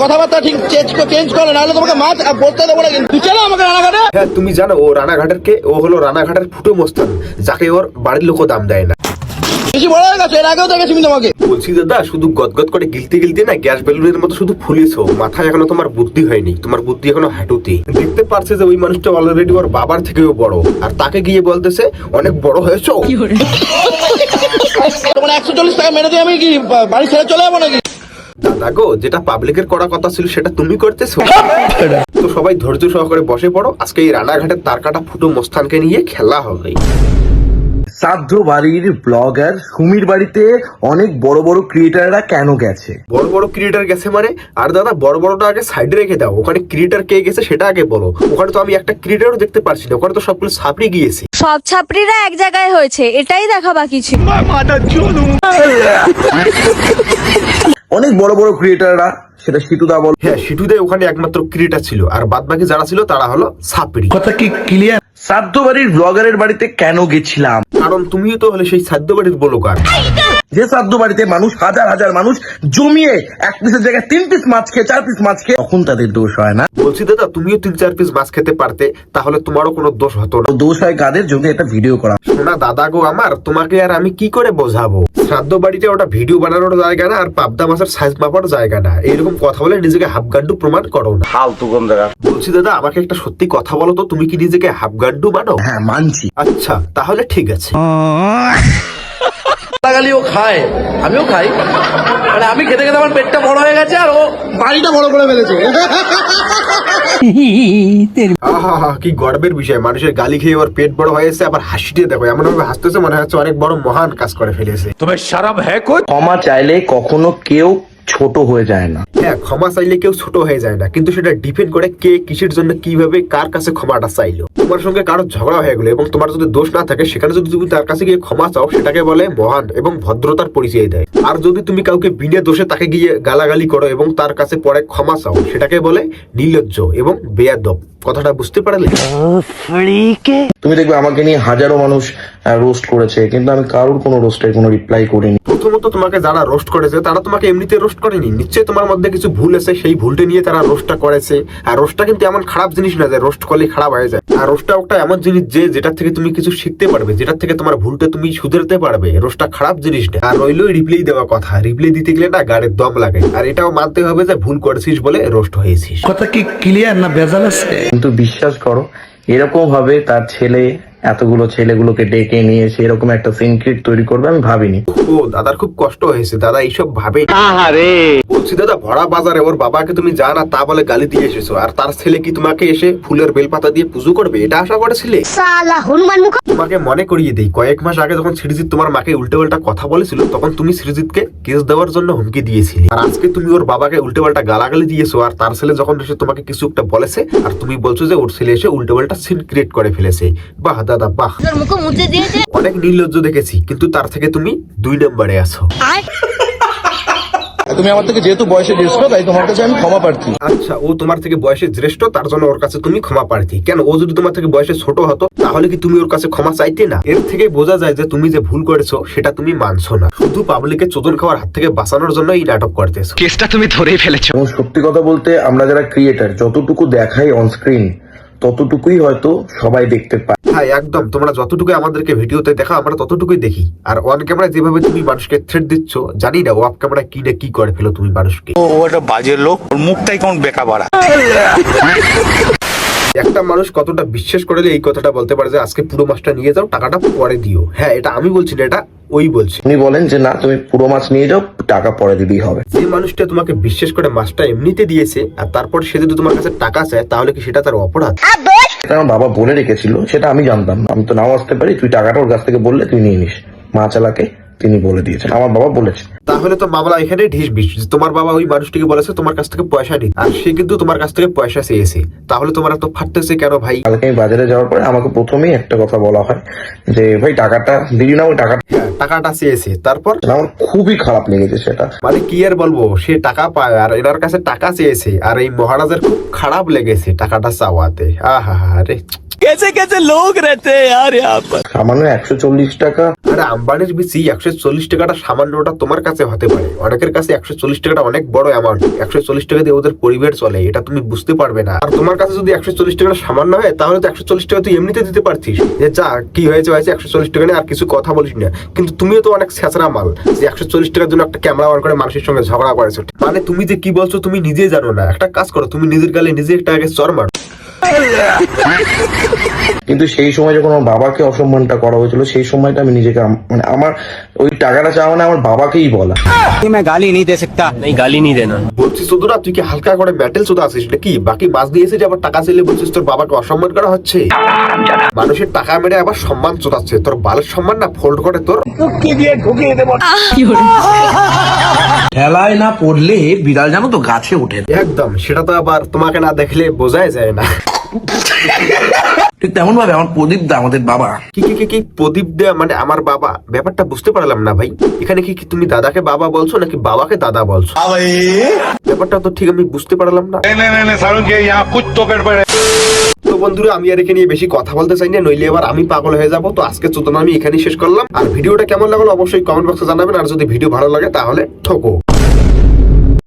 কথাবার্তা ঠিক change change করো নাহলে তোমাকে মাছ আর দেবো না কিন্তু। চলো আমাকে রানাঘাটে? হ্যাঁ তুমি জানো ও রানাঘাটের কে? ও হলো রানাঘাটের ফুটো মোস্তান যাকে ওর বাড়ির লোকও দাম দেয় না। বেশি বড় হয়ে গেছে এর আগেও দেখেছি আমি তোমাকে বলছি দাদা শুধু গদগদ করে গিলতে গিলতে না গ্যাস বেলুনের মতো শুধু মাথায় এখনও তোমার বুদ্ধি হয়নি তোমার বুদ্ধি এখনও হাঁটুতে। দেখতে পারছে যে ওই মানুষটা অলরেডি ওর বাবার থেকেও বড় আর তাকে গিয়ে বলতেছে অনেক বড় হয়েছো? তোমার একশো চল্লিশ টাকা মেরে দিয়ে আমি কি বাড়ি ছেড়ে চলে যাব নাকি? দাদা গো যেটা পাবলিকের করা কথা ছিল সেটা তুমি করতেছো? তো সবাই ধৈর্য সহকারে বসে পড়ো আজকে এই রানাঘাটের তার কাটা ফুটো মোস্তানকে নিয়ে খেলা হবে। সাধ্য বাড়ির ব্লগার সুমির বাড়িতে অনেক বড় বড় ক্রিয়েটাররা কেন গেছে? বড় বড় ক্রিয়েটার গেছে মানে? আর দাদা বড় বড়টা আগে সাইডে রেখে দাও। ওখানে ক্রিয়েটার কে গেছে সেটা আগে বলো। ওখানে তো আমি একটা ক্রিয়েটারও দেখতে পারছি না। ওখানে তো সবগুলো সাপড়ে গিয়েছি। সব ছাত্রীরা এক জায়গায় হয়েছে এটাই দেখা বাকি ছিল। অনেক বড় বড় ক্রিয়েটাররা সেটা সিটুদা বল হ্যাঁ সিটুদে ওখানে একমাত্র ক্রিয়েটার ছিল। আর বাদ বাকি যারা ছিল তারা হলো সাপড়ি। সাধ্য বাড়ির ব্লগারের বাড়িতে কেন গেছিলাম? কারণ তুমিও তো হলে সেই সাধ্য বাড়ির বলকার যে সাধ্য বাড়িতে মানুষ হাজার হাজার মানুষ জমিয়ে এক পিসের জায়গায় তিন পিস মাছ খেয়ে চার পিস মাছ খেয়ে তখন তাদের দোষ হয় না। বলছি দাদা তুমিও তিন চার পিস মাছ খেতে পারতে তাহলে তোমারও কোনো দোষ হতো না। দোষ হয় কাদের যদি একটা ভিডিও করা। শোনা দাদা গো আমার তোমাকে আর আমি কি করে বোঝাবো? শ্রাদ্ধ বাড়িতে ওটা ভিডিও বানানোর জায়গা না আর পাবদা মাছের সাইজ মাপার জায়গা না। এইরকম কথা বলে নিজেকে হাফগান্ডু প্রমাণ করো না। ফালতু কোন জায়গা বলছি দাদা আমাকে একটা সত্যি কথা বলো তো তুমি কি নিজেকে হাফগান্ডু মানো? হ্যাঁ মানছি। আচ্ছা তাহলে ঠিক আছে। গালাগালিও খায়। আমিও খাই। মানে আমি খেতে খেতে আমার পেটটা বড় হয়ে গেছে আর ও বাড়িটা বড় করে ফেলেছে। কি গর্বের বিষয়। মানুষের গালি খেয়ে ওর পেট বড় হয়েছে আবার হাসিতে দেখো। এমন ভাবে হাসতেছে মনে হচ্ছে অনেক বড় মহান কাজ করে ফেলেছে। ক্ষমা চাইলে কখনো কেউ ছোট হয়ে যায় না। হ্যাঁ ক্ষমা চাইলে কেউ ছোট হয়ে যায় না। কিন্তু সেটা ডিপেন্ড করে কে কিসের জন্য কীভাবে কার কাছে ক্ষমাটা চাইলো। তোমার সঙ্গে কারও ঝগড়া হয়ে গেলো এবং তোমার যদি দোষ না থাকে সেখানে যদি তুমি তার কাছে গিয়ে ক্ষমা চাও সেটাকে বলে মহান এবং ভদ্রতার পরিচয় দেয়। আর যদি তুমি কাউকে বিনা দোষে তাকে গিয়ে গালাগালি করো এবং তার কাছে পরে ক্ষমা চাও সেটাকে বলে নির্লজ্জ এবং বেয়াদব। কথাটা বুঝতে পারলে? তুমি দেখবে আমাকে নিয়ে হাজারো মানুষ রোস্ট করেছে কিন্তু আমি কারোর কোনো রোস্টের কোনো রিপ্লাই করিনি। প্রথমত তোমাকে যারা রোস্ট করেছে তারা তোমাকে এমনিতে রোস্ট করেনি। নিশ্চয়ই তোমার মধ্যে কিছু ভুল আছে সেই ভুলটা নিয়ে তারা রোস্টটা করেছে। আর রোস্টটা কিন্তু এমন খারাপ জিনিস না যে রোস্ট করলে খারাপ হয়ে যায়। আর রোস্টটা একটা এমন জিনিস যে যেটা থেকে তুমি কিছু শিখতে পারবে যেটা থেকে তোমার ভুলটা তুমি শুধরাতে পারবে। রোস্টটা খারাপ জিনিস না। আর রইল রিপ্লাই দেওয়া কথা। রিপ্লাই দিতে গেলে না গাড়ির দম লাগে। আর এটাও মানতে হবে যে ভুল করেছিস বলে রোস্ট হয়েছিস। কথা কি ক্লিয়ার না ভেজাল আছে? কিন্তু বিশ্বাস করো এরকম ভাবে তার ছেলে এতগুলো ছেলেগুলোকে ডেকে নিয়ে এসে এরকম একটা সিনক্রিট তৈরি করবে আমি ভাবিনি। ও দাদার খুব কষ্ট হয়েছে দাদা এইসব ভাবে। বলছি দাদা ভরা বাজারে ওর বাবাকে তুমি যা না তা বলে গালি দিয়ে এসেছ আর তার ছেলে কি তোমাকে এসে ফুলের বেলপাতা দিয়ে পুজো করবে? এটা আশা করেছিলে? সালা হনুমান মুখ। তোমাকে মনে করিয়ে দেই কয়েক মাস আগে যখন সৃজিৎ তোমার মাকে উল্টে পাল্টা কথা বলেছিল তখন তুমি সৃজিৎকে কেস দেওয়ার জন্য হুমকি দিয়েছিলে। আর আজকে তুমি ওর বাবাকে উল্টে পাল্টা গালাগালি দিয়েছ আর তার ছেলে যখন এসে তোমাকে কিছু একটা বলেছে আর তুমি বলছো যে ওর ছেলে এসে উল্টে পাল্টা সিন ক্রিয়েট করে ফেলেছে। বাহ দাদা বাহ। মুখে মুছে দিয়েছে? অনেক নির্লজ্জ দেখেছি কিন্তু তার থেকে তুমি দুই নম্বরে আছো। তুমি আমার থেকে যেহেতু বয়সে জ্যেষ্ঠ তাই তোমার কাছে আমি ক্ষমা প্রার্থী। আচ্ছা ও তোমার থেকে বয়সে জ্যেষ্ঠ তার জন্য ওর কাছে তুমি ক্ষমা প্রার্থী। কেন ও যদি তোমার থেকে বয়সে ছোট হতো তাহলে কি তুমি ওর কাছে ক্ষমা চাইতে না? এর থেকে বোঝা যায় যে তুমি যে ভুল করেছ সেটা তুমি মানছো না। শুধু পাবলিকের চোদন খাওয়ার হাত থেকে বাঁচানোর জন্য এই নাটক করতেছো। কেসটা তুমি ধরেই ফেলেছো। সত্যি কথা বলতে আমরা যারা ক্রিয়েটার যতটুকু দেখাই অন স্ক্রিন ততটুকুই হয়তো সবাই দেখতে পায়। হ্যাঁ একদম। তোমরা যতটুকু আমাদেরকে ভিডিওতে দেখা আমরা ততটুকুই দেখি। আর ওয়ান ক্যামেরায় যেভাবে তুমি মানুষকে থ্রেট দিচ্ছ জানি না অফ ক্যামেরা কি না কি করে ফেলো তুমি মানুষকে। ও ও একটা বাজে লোক। ওর মুখটাই কেমন বেকা বাড়া। একটা মানুষ কতটা বিশ্বাস করে এই কথাটা বলতে পারে যে আজকে পুরো মাছটা নিয়ে যাও টাকাটা পরে দিও। হ্যাঁ এটা আমি বলছি না এটা ওই বলছি। উনি বলেন যে না তুমি পুরো মাছ নিয়ে যাও টাকা পরে দিলেই হবে। যে মানুষটা তোমাকে বিশ্বাস করে মাছটা এমনিতে দিয়েছে আর তারপর সে যদি তোমার কাছে টাকা চায় তাহলে কি সেটা তার অপরাধ? সেটা আমার বাবা বলে রেখেছিল সেটা আমি জানতাম না। আমি তো নাও আসতে পারি তুই টাকাটা ওর কাছ থেকে বললে তুই নিয়ে নিস। মা চালাকে তিনি বলে দিয়েছেন। আমার বাবা বলেছে। তাহলে তো মামলা এখানে ঢিস বিষ। তোমার বাবা ওই মানুষটিকে বলেছে তোমার কাছ থেকে পয়সা নিতে আর সে কিন্তু তোমার কাছ থেকে পয়সা চেয়েছে। তাহলে তোমার এত ফাটতেছে কেন ভাই? কালকে আমি বাজারে যাওয়ার পরে আমাকে প্রথমেই একটা কথা বলা হয় যে ভাই টাকাটা দিলি না ওই টাকাটা টাকাটা চেয়েছে। তারপর? আমার খুবই খারাপ লেগেছে সেটা। মানে কি আর বলব? সে টাকা পায় আর এনার কাছে টাকা চেয়েছে। আর এই মহারাজের খুব খারাপ লেগেছে টাকাটা চাওয়াতে। আহা রে সামান্য একশো চল্লিশ টাকা আরে আম্বানির বেশি একশো চল্লিশ টাকাটা সামান্যটা তোমার কাছে হতে পারে। অনেকের কাছে একশো চল্লিশ টাকাটা অনেক বড় অ্যামাউন্ট একশো চল্লিশ টাকা দিয়ে ওদের পরিবার চলে এটা তুমি বুঝতে পারবে না। আর তোমার কাছে যদি একশো চল্লিশ টাকাটা সামান্য হয় তাহলে তো একশো চল্লিশ টাকা তুই এমনিতে দিতে পারছিস যে যা কি হয়েছে হয়েছে একশো চল্লিশ টাকা নিয়ে আর কিছু কথা বলিস না। কিন্তু তুমিও তো অনেক ছেঁচড়া মাল যে একশো চল্লিশ টাকার জন্য একটা ক্যামেরা অন করে মানুষের সঙ্গে ঝগড়া করেছ। মানে তুমি যে কি বলছো তুমি নিজেই জানো না। একটা কাজ করো তুমি নিজের গালে নিজে একটা আগে চর মারো। কিন্তু সেই সময় যখন আমার বাবাকে অসম্মানটা করা হয়েছিল সেই সময়টা আমি নিজেকে আম- মানে আমার ওই টাকাটা চাওয়া না আমার বাবাকেই বলা मैं गाली नहीं दे सकता नहीं गाली नहीं देना বলছিস তো না তুই কি হালকা করে মেটেল চোদা আছিস নাকি বাকি মাছ দিয়েছে যে আবার টাকা চাইলে বলছিস তোর বাবাকে অসম্মান করা হচ্ছে মানুষের টাকা মেরে আবার সম্মান চোদাচ্ছে তোর বালের সম্মান না ফোল্ড করে তোর ঠেলায় না পড়লে বিড়াল জানো তো গাছে ওঠে না। একদম সেটা তো আবার তোমাকে না দেখলে বোঝাই যায় না ঠিক তেমন ভাবে আমার প্রদীপ দা আমাদের বাবা। কি কি কি কি? প্রদীপ দেয়া মানে আমার বাবা? ব্যাপারটা বুঝতে পারলাম না ভাই। এখানে কি কি তুমি দাদাকে বাবা বলছো নাকি বাবাকে দাদা বলছো? ব্যাপারটা তো ঠিক আমি বুঝতে পারলাম না। তো বন্ধুরা আমি আর এখানে বেশি কথা বলতে চাই না নইলে এবার আমি পাগল হয়ে যাব। তো আজকে চোদনা আমি এখানেই শেষ করলাম। আর ভিডিওটা কেমন লাগল অবশ্যই কমেন্ট বক্সে জানাবেন। আর যদি ভিডিও ভালো লাগে তাহলে ঠকো।